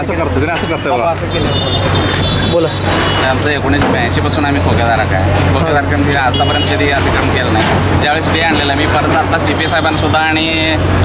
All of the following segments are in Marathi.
असं करतो त्याने असं करतोय बघा बोला. आमचं एकोणीसशे ब्याऐंशीपासून आम्ही खोकेदारक आहे. खोकेदार आतापर्यंत कधी अतिक्रम केलं नाही. ज्यावेळेस स्टे आणलेला मी परत आता सी पी साहेबांना सुद्धा आणि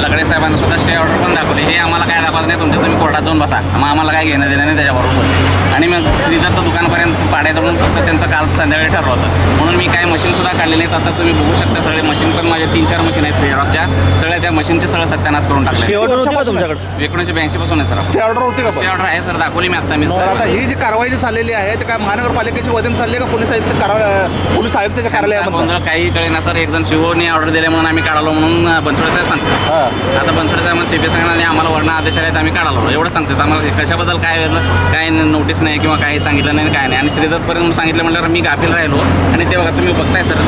लकडे साहेबांना सुद्धा स्टे ऑर्डर पण दाखवली. हे आम्हाला काय दाखवत नाही तुमच्या तुम्ही कोर्टात जाऊन बसा. मग आम्हाला काय घेणं देणं नाही त्याच्याबरोबर आणि मग श्रीदत्त दुकानपर्यंत पाण्याचं म्हणून फक्त त्यांचं काल संध्याकाळी ठरवलं होतं. म्हणून मी काय मशीनसुद्धा काढलेली आहेत आता तुम्ही बघू शकता सगळे मशीन पण माझे तीन चार मशीन आहेत झेरॉक्सच्या सगळ्या त्या मशीनचे सगळं सत्यानाश करून टाकले ऑर्डर होती का तुमच्याकडे? एकोणीसशे ब्याऐंशी पासून आहे सर ते ऑर्डर होती का स्टे? ऑर्डर आहे सर दाखवली मी आता मी मग आता ही जी कारवाई जी चाललेली आहे ते काय महानगरपालिकेची वतीने चालली आहे का पोलीस आयुक्त पोलीस आयुक्ताच्या कार्यालयामध्ये? गोंधळ काही कळेना सर एक जण शिवोनी ऑर्डर दिले म्हणून आम्ही काढालो म्हणून बनसोडे साहेब सांगतो हां. आता बनसोडे साहेब सी पी सांगणार आणि आम्हाला वर्ण आदेश आले आम्ही काढालो. एवढं सांगतात. आम्हाला कशाबद्दल काय वेळेला काय नोटीस नाही किंवा काही सांगितलं नाही काय नाही. आणि श्रीदत्तपर्यंत सांगितलं म्हटल्यावर मी गाफील राहिलो. आणि ते बघा तुम्ही बघताय सर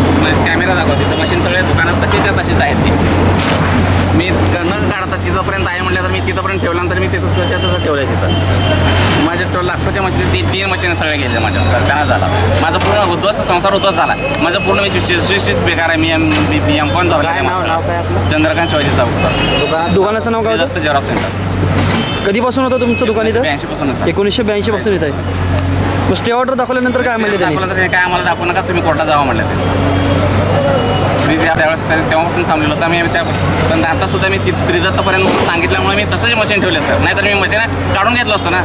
कॅमेरा दाखवा तिथं मशीन सगळ्या दुकानात तशीच्या तशीच आहेत ती. न तिथंपर्यंत आहे म्हटलं तर मी तिथंपर्यंत ठेवल्यानंतर मी तिथं तसं तसं ठेवलं आहे तिथं. माझ्या तो लाखोच्या मशीन ती तीन मशीन सगळ्या गेल्या माझ्या. त्यांना झाला. माझा पूर्ण उद्ध्वस्त संसार उद्ध्वस्त झाला. माझं पूर्ण मी सुशिक्षित बेकार आहे. मी एम बी एम पण? चंद्रकांत शिवाजी चौक सर. दुकान दुकानाचं नाव काय दत्त जेरॉक्स सेंटर. कधीपासून होतं तुमचं दुकान इथं? ब्याऐंशी पासूनच. आहे. एकोणीसशे ब्याऐंशी पासून येत आहे. मग स्टे ऑर्डर दाखवल्यानंतर काय म्हणले दाखवलं काय आम्हाला दाखवू नका. तुम्ही कोर्टात जावा म्हणलं ते. मी त्या- त्यावेळेस तेव्हापासून थांबलेलो होतं. मी त्या पण आता सुद्धा मी ती श्रीदत्तपर्यंत सांगितल्यामुळे मी तसंच मशीन ठेवले सर नाहीतर मी मशीन काढून घेतलं असतो ना.